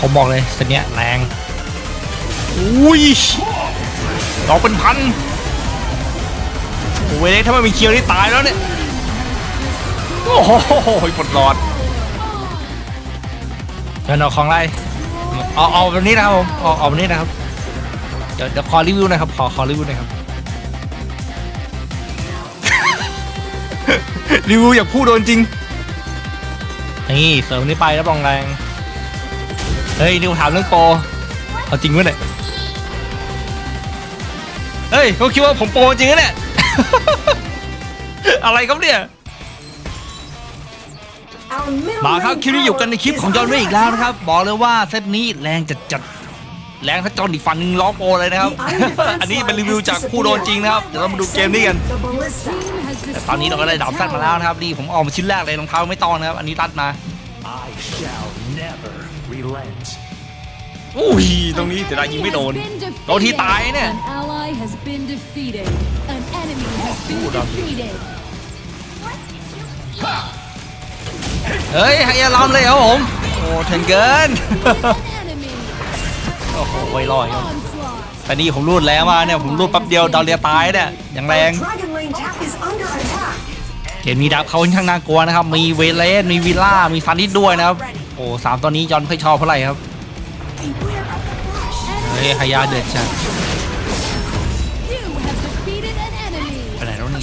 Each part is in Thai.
ผมบอกเลยเซตเนี้ยแรง อุ้ยดอกเป็นพันโอ้เวเล็กถ้าไม่มีเคียวนี่ตายแล้วเนี่ย โอ้โหปลดหลอดเดี๋ยวเอาของไรเอาเอาแบบนี้นะครับผมเอาเอาแบบนี้นะครับ เดี๋ยวเดี๋ยวขอรีวิวหนะครับ ขอขอรีวิวหน่อยครับ รีวิวอยากพูดโดนจริง นี่เสริมนี้ไปรับองแรง เฮ้ยนิวถามเรื่องโปรเอาจริงวะเนี่ยเฮ้ยเขาคิดว่าผมโปรจริงนะเนี่ย อะไรครับเนี่ย มาครับคลิปนี้อยู่กันในคลิปของจอห์นเวย์อีกแล้วนะครับ บอกเลยว่าเซตนี้แรงจัดจัดๆแรงถ้าจอห์นอีกฝั่งหนึ่งร้องโปรเลยนะครับ อันนี้เป็นรีวิวจากผู้โดนจริงนะครับ เดี๋ยวเรามาดูเกมนี้กัน แต่ตอนนี้เราก็ได้ดาบสั้นมาแล้วนะครับ นี่ผมออกมาชิ้นแรกเลยรองเท้าไม่ต้องนะครับ อันนี้ตัดมา I shall never relent. อุ้ยตรงนี้แต่ได้ยิงไม่โดนโดนที่ตายเนี่ย An ally has been defeated. An enemy has been Hold on. defeated. เฮ้ยให้ยาลามเลยครับผมโอ้ถึงเกิน An enemy. โอ้โหไวลอยครับ Onslaught. แต่นี่ผมรูดแล้วมาเนี่ยผมรูดแป๊บเดียวดาวเรียตายเนี่ยอย่างแรง Dragon Lane Tap is under attack. เห็นมีดับเขาค่อนข้างน่ากลัวนะครับ มีเวเลสมีวิลล่า มีซันนิดด้วยนะครับ โอ้สามตอนนี้ยอนค่อยชอบเท่าไหร่ครับเฮ้ยฮายาเดืดจัดไปไหนแล้วนี่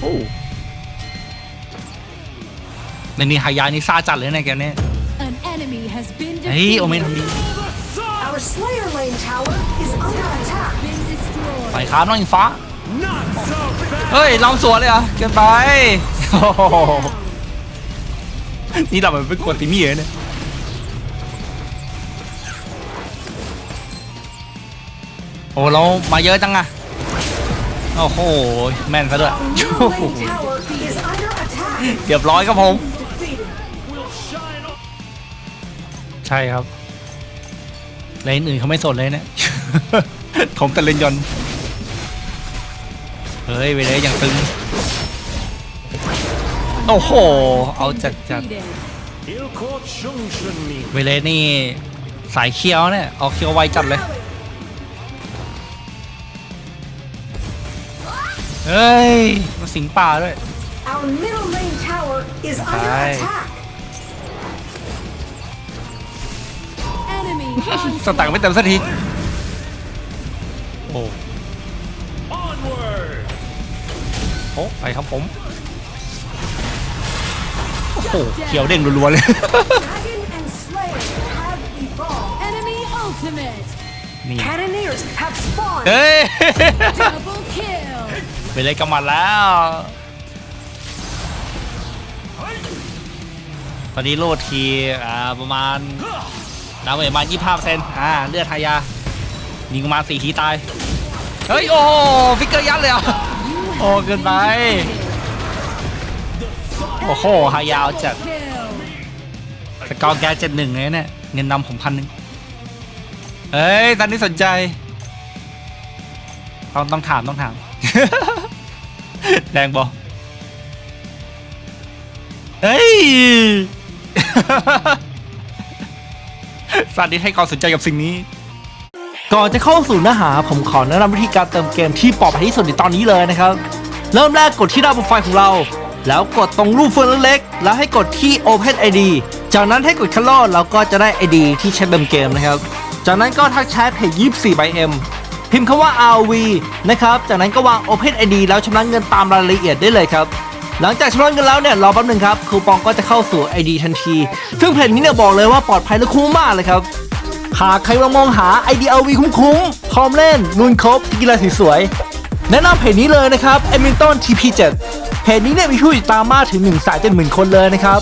โอ้ในนี้ฮายานี่ซาจัดเลยนะแกเนี่ยเฮ้ยโอเมนทำดีไปครับน้องอิงฟ้าเฮ้ยลองสวนเลยอะเกินไป นี่เราเป็นกดติมี่เลยเนี่ยโอ้เรามาเยอะจังอะโอ้โห แม่นซะด้วย Middle Lane Tower is under attack. เรียบร้อยครับผม Defeated. Will shine on ใช่ครับเลนอื่นเขาไม่สนเลยเนี่ยผมแต่เลนยนต์เฮ้ย ไปเลยอย่างตึง โอ้โห เอาจัดจัด Defeated. Ilko Chungshunmi. เวเลสนี่ สายเคี้ยวเนี่ย เอาเคี้ยวไวจัดเลย เฮ้ยมาสิงป่าด้วย Our middle lane tower is under Hi. attack. Enemy สตังค์ไม่เต็มสักที โอ้ Onward! โอ้ไปครับผม โอ้โหเขียวเด้งรัวๆเลย Dragon and Slayer have evolved. Enemy ultimate. นี่ Cannoneers have spawned. เฮ้ย Double kill. ไปเลยกำมัดแล้ว ตอนนี้โลดทีอ่าประมาณดาวเมจประมาณ25เปอร์เซ็นต์อ่าเลือดทายายิงประมาณ4ทีตาย เฮ้ย โอ้ฟิกเกอร์ยัดเลยเหรอะโอ้เกินไป โอ้โหฮายาวจัดสกอร์แกเจ็ดหนึ่งเลยเนี่ยเงินนำผมพันหนึ่งเฮ้ยตอนนี้สนใจ ต้องต้องถามต้องถามแดงบอเฮ้ยสัตว์นี้ให้ความสนใจกับสิ่งนี้ ก่อนจะเข้าสู่เนื้อหา ผมขอแนะนำวิธีการเติมเกมที่ปลอดภัยที่สุดในตอนนี้เลยนะครับ เริ่มแรกกดที่หน้าโปรไฟล์ของเรา แล้วกดตรงรูปเฟืองเล็กๆ แล้วให้กดที่ Open ID จากนั้นให้กดคัลลอเราก็จะได้ ID ที่ใช้เติมเกมนะครับ จากนั้นก็ทักแชทเพจ24 by M พิมพ์คำว่า RV นะครับ จากนั้นก็วาง Open ID แล้วชำระเงินตามรายละเอียดได้เลยครับ หลังจากชำระเงินแล้วเนี่ยรอแป๊บนึงครับ คูปองก็จะเข้าสู่ ID ทันที ซึ่งเพจนี้เนี่ยบอกเลยว่าปลอดภัยและคุ้มมากเลยครับ หากใครมามองหา IDLV คุ้มๆ พร้อมเล่นลุนครบกีฬาสวยๆ แนะนำเพจนี้เลยนะครับ e m i l t o n TP7 เพจนี้เนี่ยมีผู้ติดตามมากถึง1นึ่งแสนเจ็ดหมื่นคนเลยนะครับ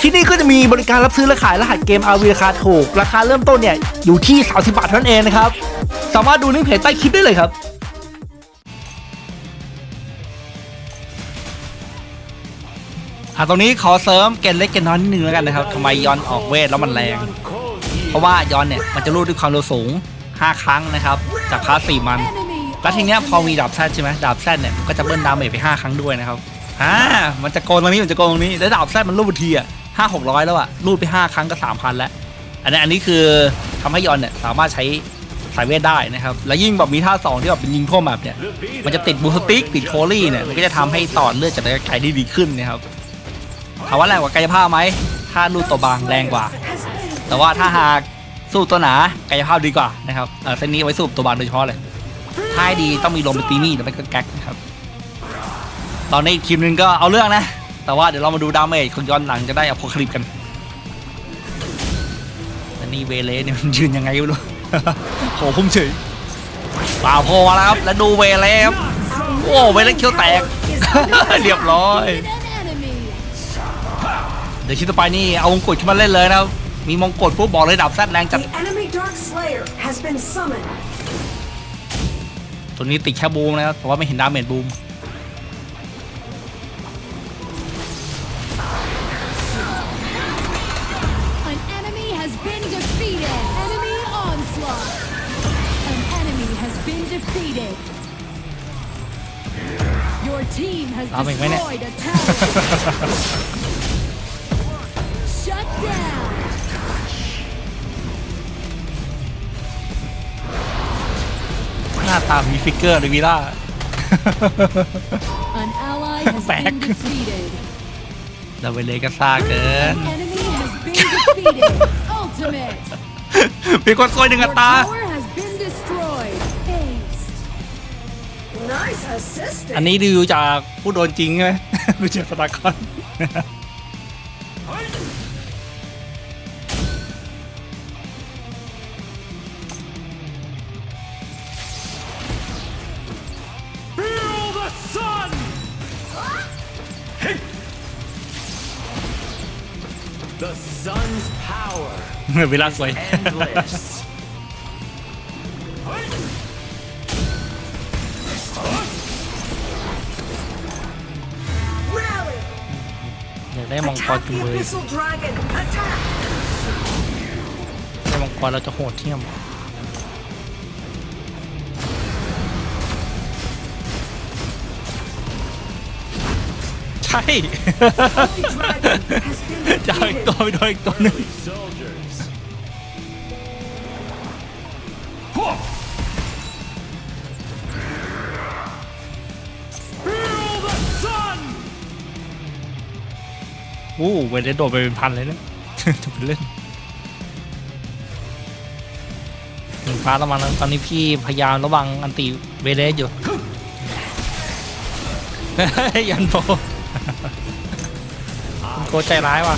ที่นี่ก็จะมีบริการรับซื้อและขายรหัสเกม RV ราคาถูก ราคาเริ่มต้นเนี่ยอยู่ที่ 30 บาทเท่านั้นเองนะครับ สามารถดูลิงก์เพจใต้คลิปได้เลยครับอะตรงนี้ขอเสริมเกณฑ์เล็กเกณฑ์น้อยนิดนึงแล้วกันนะครับทำไมย้อนออกเวทแล้วมันแรง เพราะว่าย้อนเนี่ยมันจะรูดด้วยความเร็วสูง 5 ครั้งนะครับ จากคลาส4มัน แล้วทีเนี้ยพอมีดาบแซดใช่ไหมดาบแซดเนี่ยมันก็จะเบิ้ลดาเมจไป 5 ครั้งด้วยนะครับ อ่ามันจะโกงตรงนี้มันจะโกงตรงนี้แล้วดาบแซดมันรูดทีอะห้าหกร้อยแล้วอะรูดไปห้าครั้งก็สามพันแล้ว อันนี้อันนี้คือทำให้ยอนเนี่ยสามารถใช้สายเวทได้นะครับ แล้วยิ่งแบบมีท่าสองที่แบบเป็นยิงทั่วแมปเนี่ย มันจะติดบูสติกติดโคลี่เนี่ย มันก็จะทำให้ต่อเลือดจากระยะไกลได้ดีขึ้นนะครับถามว่าแรงกว่ากายภาพไหมถ้ารูดตัวบางแรงกว่า แต่ว่าถ้าหากสู้ตัวหนากายภาพดีกว่านะครับเออเส้นนี้ไว้สู้ตัวบางโดยเฉพาะเลยถ้าให้ดีต้องมีลมเป็นตีนี่หรือไม่ก็แก๊กนะครับ ตอนนี้อีกทีมหนึงก็เอาเรื่องนะ แต่ว่าเดี๋ยวเรามาดูดาเมจของย้อนหลังจะได้อพอคลิปกันอันนี้เวเลสเนี่ยมันยืนยังไงก็ไม่รู้โหพุ่มเฉยป่าโพมาแล้วครับ แล้วดูเวเลสครับ โอ้เวเลสเคี้ยวแตก เรียบร้อย Defeated an enemy. เดี๋ยวชิ้นต่อไปนี่เอามงกุฎขึ้นมาเล่นเลยนะครับ มีมงกุฎปุ๊บบอกเลยดับแซดแรงจัด the enemy Dark Slayer has been summoned. ตัวนี้ติดแค่บูมนะครับแต่ว่าไม่เห็นดาเมจบูม defeated. Your team has Ah, wait, wait. destroyed a tower. Shut down. หน้าตามีฟิกเกอร์เลยวีล่า An ally has Back. been defeated. เราไปเลยก็ซ่าเกิน An enemy has been defeated. Ultimate. มีคนซวยหนึ่ง Your อัตรา tower อันนี้ดูจากผู้โดนจริงใช่ไหมดูจากสตาร์คอน Feel the sun! The sun's power เวลาสวย มังกร Attack จุง the เลย Abyssal Dragon. Attack. ได้มังกรเราจะโหดเที่ยมใช่ Holy Dragon has been จะเอาอีกตัว defeated. ไปโดนอีกตัวหนึ่ง อ้เวเลสโดดไปเป็นพันเลยเนะจะเป็นเล่นหนึ่งฟ้าระวันตอนนี้พี่พยายามระวังอันติเวเลสอยู่ยันโปโกใจร้ายว่ะ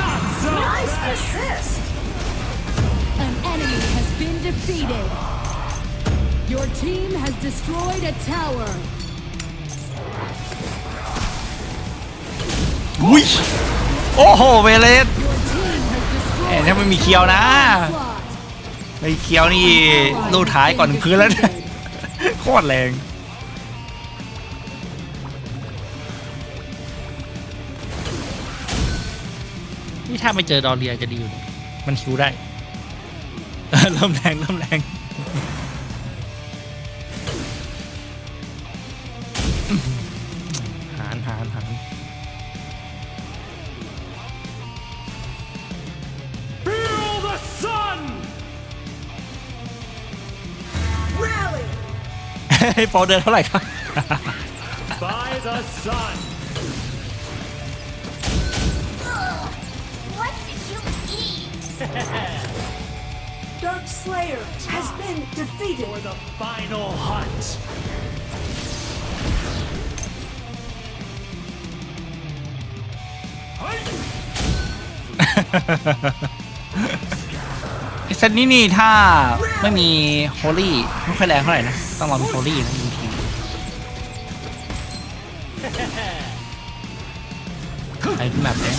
Not so Nice assist. An enemy has been defeated. Your team has destroyed a tower. อุ้ยโอ้โหเวเลส Your team has destroyed เอ๊ะถ้าไม่มีเคียวนะ onslaught. ไอ้เคียวนี่ลูดท้ายก่อนถึงพื้นแล้วเนี่ยโคตรแรงนี่ถ้าไม่เจอดอเรียจะดีอยู่มันคิวได้เออเริ่มแรงเริ่มแรงหารหารหาร ให้โปรเดินเท่าไหร่ครับ By the sun! What did you eat? Dark Slayer has been defeated. For the final hunt! ไอ้เซตนี้นี่ถ้าไม่มีโฮลี่ไม่ค่อยแรงเท่าไหร่นะ ต้องรอมีโฮลี่นะยิงทีไอ้แบบนี้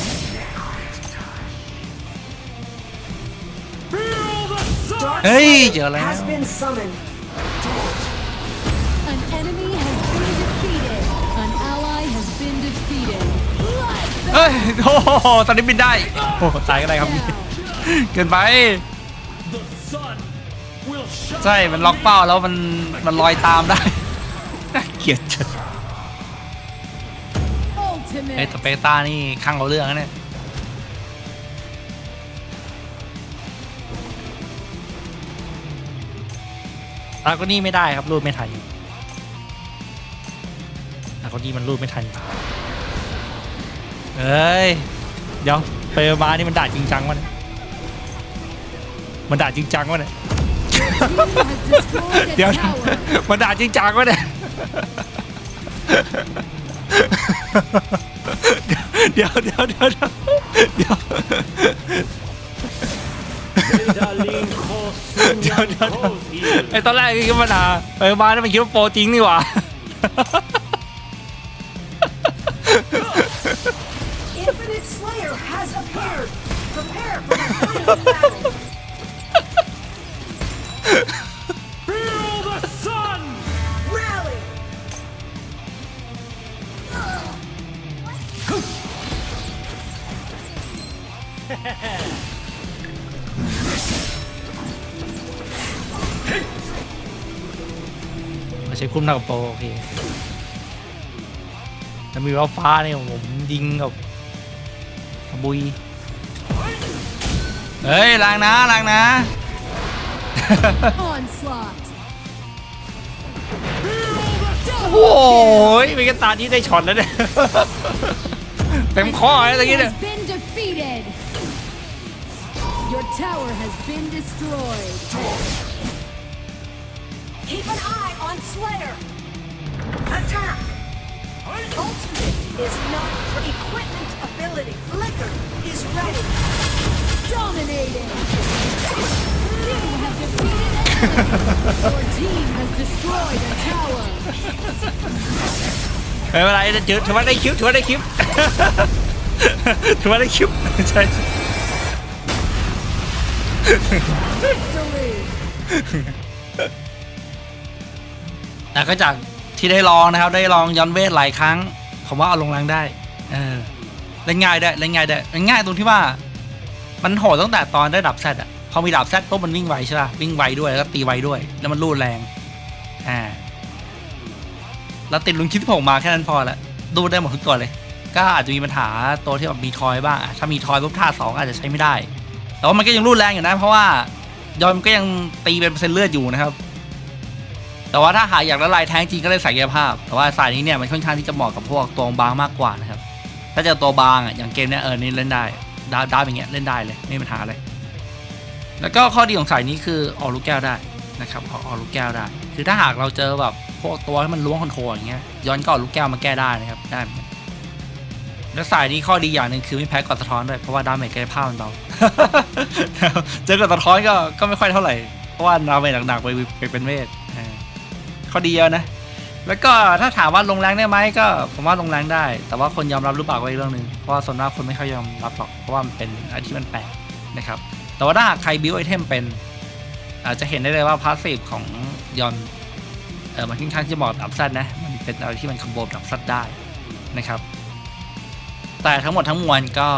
Feel the sun! Dark Hey, Slayer giờ là- has been summoned. An enemy has been defeated. An ally has been defeated. เอ้ยโอ้โหตอนนี้บินได้ โอ้โหตายก็ได้ครับ เกินไป ใช่ มันล็อกเป้าแล้วมันมันลอยตามได้ น่าเกลียดจัดไอ้ ultimate. สเปกตานี่ข้างเอาเรื่องนะเนี่ย ตาก็นี่ไม่ได้ครับรูดไม่ทันตาก็นี่มันรูดไม่ทันเอ้ย เดี๋ยวไปมานี่มันด่าจริงจังวะเนี่ยมันด่าจริงจังวะเนี่ย Team has destroyed เดี๋ยวมันด่าจริงจังวะเนี่ยเดี๋ยวเดี๋ยวเดี๋ยวเดี๋ยวเดี๋ยว Darling Kosun Dio, dio, dio. Kosil. ไอตอนแรกคิดว่ามันด่าไอมาแล้วมันคิดว่าโปรจริงนี่หว่า มาใช้คุ้มหน้ากับโปรโอเคแล้วมีว่าฟ้าเนี่ยผมยิงกับบุย เฮ้ยล้างนะล้างนะ Onslaught. โอ้ยมีกันตาที่ได้ช็อตแล้วเนี่ย เต็มข้อเลยตะกี้เนี่ย has tower has been destroyed. Keep an eye on Slayer. Attack. Ultimate is not equipment ability. Flicker is ready. Dominating. You have defeated enemy. Your team has destroyed a tower. ไม่เป็นไรถือถือว่าได้คลิปถือว่าได้คลิป ถือว่าได้คลิป ใช่ Victory. แต่ก็จากที่ได้ลองนะครับ ได้ลองย้อนเวทหลายครั้ง ผมว่าเอาลงแรงได้ เออเล่นง่ายได้เล่นง่ายได้เล่นง่ายตรงที่ว่า มันโหดตั้งแต่ตอนได้ดับแซดอะพอมีดับแซดปุ๊บมันวิ่งไวใช่ป่ะวิ่งไวด้วยแล้วก็ตีไวด้วย แล้วมันรูดแรงอ่าแล้วติดลุงคิดผมมาแค่นั้นพอละดูได้หมดทุกตัวเลย ก็อาจจะมีปัญหาตัวที่แบบมีทอยบ้างอะถ้ามีทอยปุ๊บท่าสองอาจจะใช้ไม่ได้ แต่ว่ามันก็ยังรูดแรงอยู่นะ เพราะว่ายอนมันก็ยังตีเป็นเปอร์เซ็นต์เลือดอยู่นะครับ แต่ว่าถ้าหากอยากละลายแท้งจริงก็เล่นสายกายภาพ แต่ว่าสายนี้เนี่ยมันค่อนข้างที่จะเหมาะกับพวกตัวบางมากกว่านะครับ ถ้าเจอตัวบางอะอย่างเกมเนี้ยเออนี่เล่นได้ดาดาอย่างเงี้ยเล่นได้เลยไม่มีปัญหาเลยแล้วก็ข้อดีของสายนี้คือออกลูกแก้วได้นะครับออกออลูกแก้วได้ คือถ้าหากเราเจอแบบพวกตัวที่มันล้วงคอนโทรลอย่างเงี้ยย้อนก็เอาลูกแก้วมาแก้ได้นะครับได้แล้วสายนี้ข้อดีอย่างหนึ่งคือไม่แพ้กอดสะท้อนด้วยเพราะว่าดาเมจกายภาพมันเบา เจอกอดสะท้อนก็ก็ไม่ค่อยเท่าไหร่ เพราะว่าดาเมจหนักๆไปไปเป็นเวทอ่าข้อดีเยอะนะ แล้วก็ถ้าถามว่าลงแรงได้ไหมก็ ผมว่าลงแรงได้ แต่ว่าคนยอมรับหรือเปล่าก็อีกเรื่องหนึ่งเพราะว่าส่วนมากคนไม่ค่อยยอมรับหรอกเพราะว่ามันเป็นอะไรที่มันแปลกนะครับ แต่ว่าถ้าใครบิวไอเทมเป็นอาจจะเห็นได้เลยว่าพาสซีฟของยอนเออมันค่อนข้างจะเหมาะกับดับซัดนะมันเป็นอะไรที่มันคอมโบกับดับซัดได้นะครับ แต่ทั้งหมดทั้งมวลก็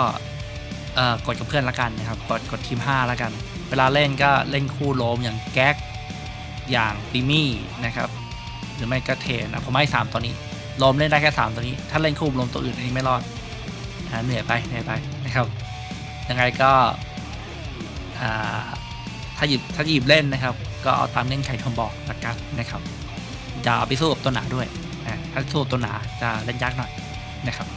เอ่อกดกับเพื่อนละกันนะครับกดกดทีม5ละกัน เวลาเล่นก็เล่นคู่โลมอย่างแก๊กอย่างปิมี่นะครับหรือไม่ก็เทนนะผมให้สามตัวนี้โลมเล่นได้แค่สามตัวนี้ ถ้าเล่นคู่โลมตัวอื่นอันนี้ไม่รอดอ่าเหนื่อยไปเหนื่อยไปนะครับยังไงก็ถ้าหยิบถ้าหยิบเล่นนะครับ ก็เอาตามเงื่นไข่ที่ผมบอกละกันนะครับอย่าเอาไปสู้กับตัวหนาด้วยถ้าสู้กับตัวหนาจะเล่นยากหน่อยนะครับ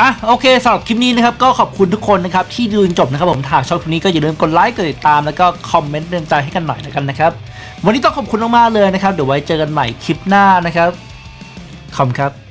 อะโอเคสำหรับคลิปนี้นะครับก็ขอบคุณทุกคนนะครับที่ดูจนจบนะครับผมถ้าชอบคลิปนี้ก็อย่าลืมกดไลค์กดติดตามแล้วก็คอมเมนต์เตือนใจให้กันหน่อยแล้วกันนะครับวันนี้ต้องขอบคุณมากๆเลยนะครับเดี๋ยวไว้เจอกันใหม่คลิปหน้านะครับขอบคุณครับ